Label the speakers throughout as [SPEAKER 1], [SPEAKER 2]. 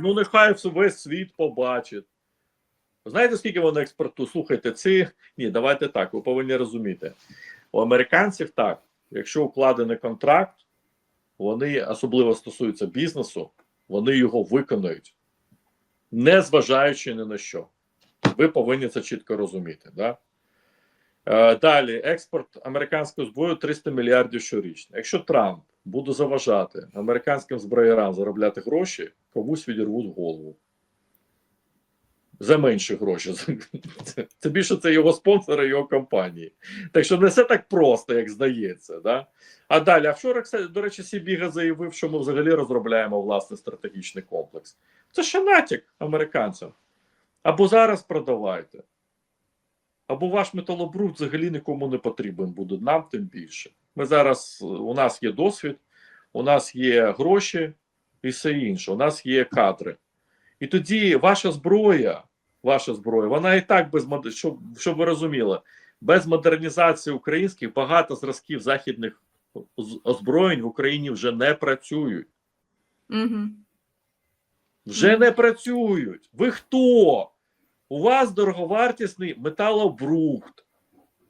[SPEAKER 1] Ну, нехай весь світ побачить. Знаєте, скільки вони експортують? Слухайте, ці. Ні, давайте так, ви повинні розуміти. У американців так, якщо укладений контракт, вони особливо стосуються бізнесу, вони його виконують, не зважаючи ні на що. Ви повинні це чітко розуміти. Да? Е, Далі, експорт американської зброї 300 мільярдів щорічно. Якщо Трамп буде заважати американським зброярам заробляти гроші, комусь відірвуть голову. За менші гроші. Це, більше це його спонсори, його компанії. Так що не все так просто, як здається. Да? А далі, а вчора, до речі, Сібіга заявив, що ми взагалі розробляємо власний стратегічний комплекс. Це ще натяк американцям. Або зараз продавайте, або ваш металобруд взагалі нікому не потрібен буде, нам тим більше. Ми зараз, у нас є досвід, у нас є гроші і все інше, у нас є кадри. І тоді ваша зброя, ваша зброя, вона і так без щоб, щоб ви розуміли, без модернізації українських багато зразків західних озброєнь в Україні вже не працюють.
[SPEAKER 2] Угу.
[SPEAKER 1] Вже не працюють. Ви хто? У вас дороговартісний металобрухт.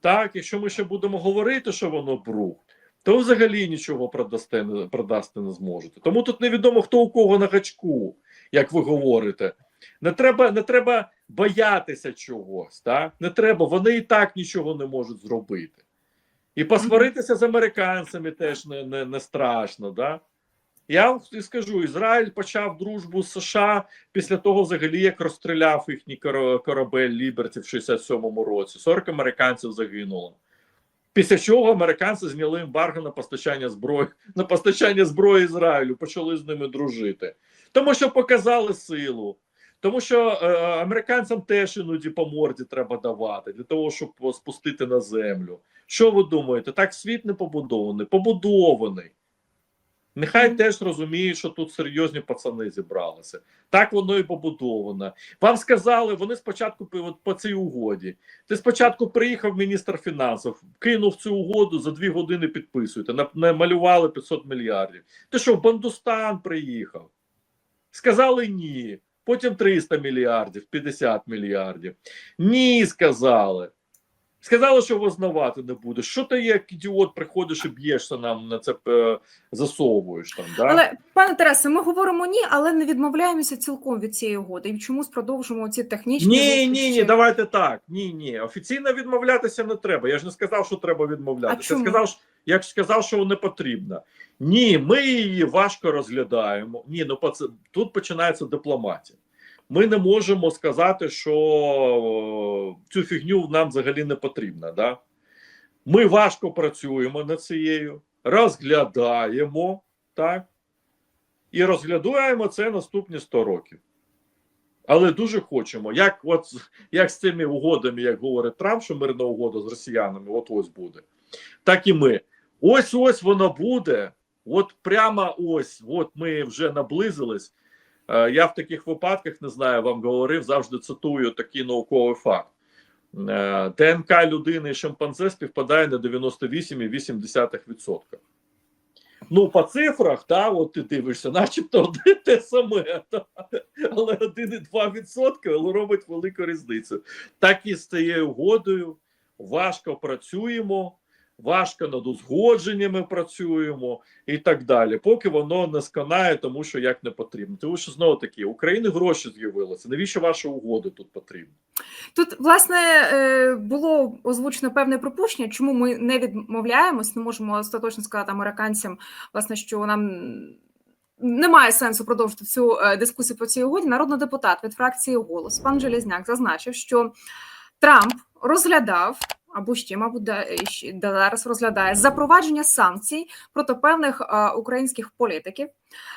[SPEAKER 1] Так, якщо ми ще будемо говорити, що воно брухт, то взагалі нічого продасте, продасти не зможете. Тому тут невідомо, хто у кого на гачку, як ви говорите. Не треба, не треба боятися чогось. Так? Не треба, вони і так нічого не можуть зробити. І посваритися з американцями теж не, не, не страшно. Да? Я вам скажу: Ізраїль почав дружбу з США після того, взагалі, як розстріляв їхній корабель Ліберті в 67-му році. 40 американців загинуло. Після чого американці зняли ембарго на постачання зброї на постачання зброї Ізраїлю, почали з ними дружити, тому що показали силу. Тому що е, американцям теж іноді по морді треба давати для того, щоб спустити на землю. Що ви думаєте? Так світ не побудований, побудований. Нехай теж розуміють, що тут серйозні пацани зібралися. Так воно і побудовано. Вам сказали, вони спочатку от по цій угоді. Ти спочатку приїхав міністр фінансів, кинув цю угоду за дві години підписуєте. Намалювали 500 мільярдів. Ти що, в Бандустан приїхав? Сказали ні. Потім 300 мільярдів, 50 мільярдів. Ні, сказали. Сказали, що визнавати не буде. Що ти як ідіот приходиш і б'єшся нам на це е, засовуєш там? Да?
[SPEAKER 2] Але пане Тарасе, ми говоримо ні, але не відмовляємося цілком від цієї угоди. І чомусь продовжуємо ці технічні
[SPEAKER 1] Ні, ні, ні, давайте так. Ні, ні. Офіційно відмовлятися не треба. Я ж не сказав, що треба відмовлятися. Я сказав, що- я сказав, що не потрібно. Ні, ми її важко розглядаємо. Ні, ну тут починається дипломатія. Ми не можемо сказати, що цю фігню нам взагалі не потрібна. Да? Ми важко працюємо над цією, розглядаємо, так? І розглядаємо це наступні 100 років. Але дуже хочемо, як от як з цими угодами, як говорить Трамп, що мирна угода з росіянами, от ось буде, так і ми. Ось ось воно буде. От прямо ось, от ми вже наблизились. Е, Я в таких випадках не знаю, вам говорив, завжди цитую такий науковий факт. Е, ДНК людини і шимпанзе співпадає на 98,8%. Ну, по цифрах, та, от ти дивишся, начебто одне те саме, та, але 1,2% але робить велику різницю. Так і з цією угодою важко працюємо, важко над узгодженнями працюємо і так далі, поки воно не сконає, тому що як не потрібно. Тому що знову таки, України гроші з'явилися. Навіщо ваші угоди тут потрібні?
[SPEAKER 2] Тут власне е, було озвучено певне припущення, чому ми не відмовляємось, не можемо остаточно сказати американцям, власне, що нам. Немає сенсу продовжити цю е, дискусію по цій угоді. Народний депутат від фракції голос пан Железняк зазначив, що Трамп розглядав або ще, мабуть, да- зараз розглядає. Запровадження санкцій проти певних е, українських політиків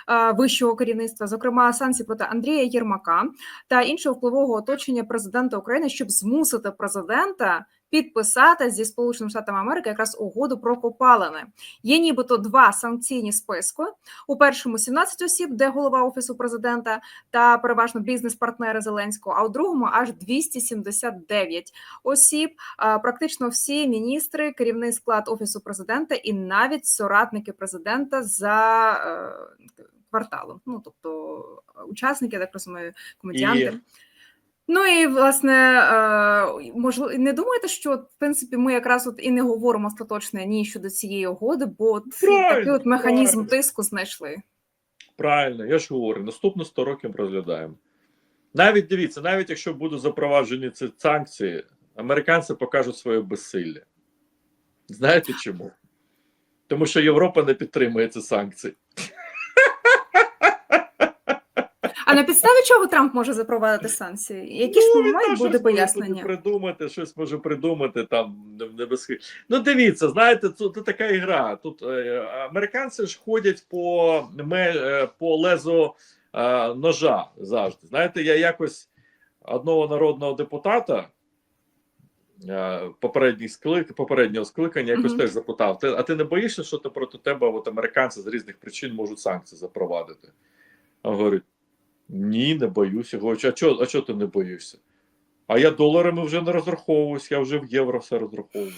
[SPEAKER 2] е, вищого керівництва, зокрема санкцій проти Андрія Єрмака та іншого впливового оточення президента України, щоб змусити президента підписати зі Сполученими Штатами Америки якраз угоду про копалини. Є нібито два санкційні списки. У першому 17 осіб, де голова офісу президента та переважно бізнес-партнери Зеленського. А у другому аж 279 осіб. Практично всі міністри, керівний склад офісу президента і навіть соратники президента за е, кварталу. Ну тобто учасники, я так розумію, комедіанти. Ну і власне можливо, не думаєте, що в принципі ми якраз от і не говоримо остаточно ні щодо цієї угоди, бо от
[SPEAKER 1] Правильно,
[SPEAKER 2] такий от механізм
[SPEAKER 1] правильно.
[SPEAKER 2] тиску знайшли.
[SPEAKER 1] Правильно, я ж говорю, наступні 100 років розглядаємо. Навіть дивіться, навіть якщо будуть запроваджені ці санкції, американці покажуть своє безсилля. Знаєте чому? Тому що Європа не підтримує ці санкції.
[SPEAKER 2] А на підставі чого Трамп може запровадити санкції? Які ж
[SPEAKER 1] Ну,
[SPEAKER 2] мають бути пояснення?
[SPEAKER 1] Придумати, щось може придумати там небезпеки. Ну, дивіться, знаєте, тут, тут така ігра. Тут е, американці ж ходять по, е, по лезу е, ножа завжди. Знаєте, я якось одного народного депутата. е, Попередніх склик, попереднього скликання якось
[SPEAKER 2] Мгм.
[SPEAKER 1] теж запитав: ти, а ти не боїшся, що ти проти тебе от американці з різних причин можуть санкції запровадити? А говорить: ні, не боюся. Говорю, а чого а чо ти не боїшся? А я доларами вже не розраховуюсь, я вже в євро все розраховую.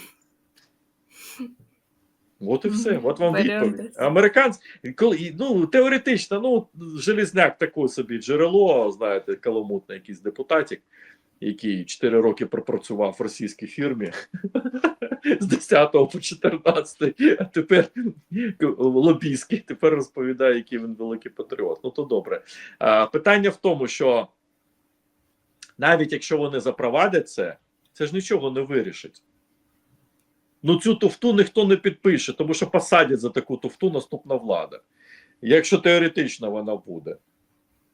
[SPEAKER 1] От і все. От вам відповідь. Американці, коли ну теоретично, ну железняк такий собі джерело, знаєте, каламутний якийсь депутатик, який 4 роки пропрацював в російській фірмі з 10 по 14, а тепер лобійський, тепер розповідає, який він великий патріот. Ну то добре. А, питання в тому, що навіть якщо вони запровадять це, це ж нічого не вирішить. Ну, цю туфту ніхто не підпише, тому що посадять за таку туфту наступна влада. Якщо теоретично вона буде.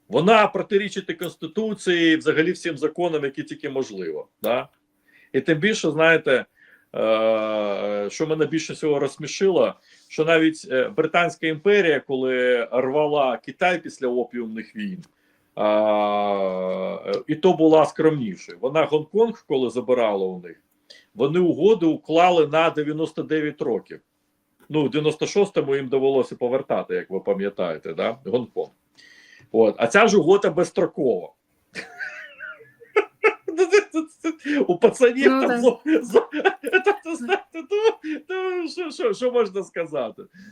[SPEAKER 1] Вона протирічить Конституції, і взагалі всім законам, які тільки можливо. Да? І тим більше, знаєте, е, що мене більше всього розсмішило, що навіть е, Британська імперія, коли рвала Китай після опіумних війн, е, і то була скромнішою. Вона Гонконг, коли забирала у них, вони угоду уклали на 99 років. Ну, в 96-му їм довелося повертати, як ви пам'ятаєте, да? Гонконг. От. А ця ж угода безстрокова. У пацанів там що можна сказати?